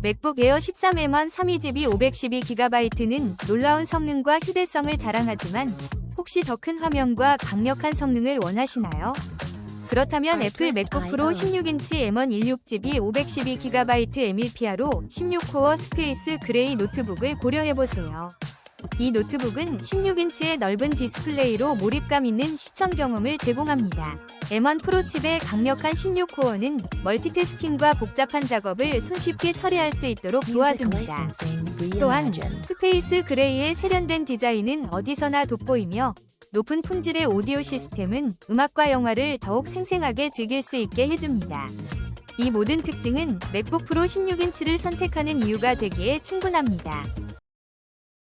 맥북 에어 13M1 32GB 512GB는 놀라운 성능과 휴대성을 자랑하지만 혹시 더 큰 화면과 강력한 성능을 원하시나요? 그렇다면 애플 맥북 프로 16인치 M1 16GB 512GB M1PR로 16코어 스페이스 그레이 노트북을 고려해보세요. 이 노트북은 16인치의 넓은 디스플레이로 몰입감 있는 시청 경험을 제공합니다. M1 프로 칩의 강력한 16코어는 멀티태스킹과 복잡한 작업을 손쉽게 처리할 수 있도록 도와줍니다. 또한 스페이스 그레이의 세련된 디자인은 어디서나 돋보이며 높은 품질의 오디오 시스템은 음악과 영화를 더욱 생생하게 즐길 수 있게 해줍니다. 이 모든 특징은 맥북 프로 16인치를 선택하는 이유가 되기에 충분합니다.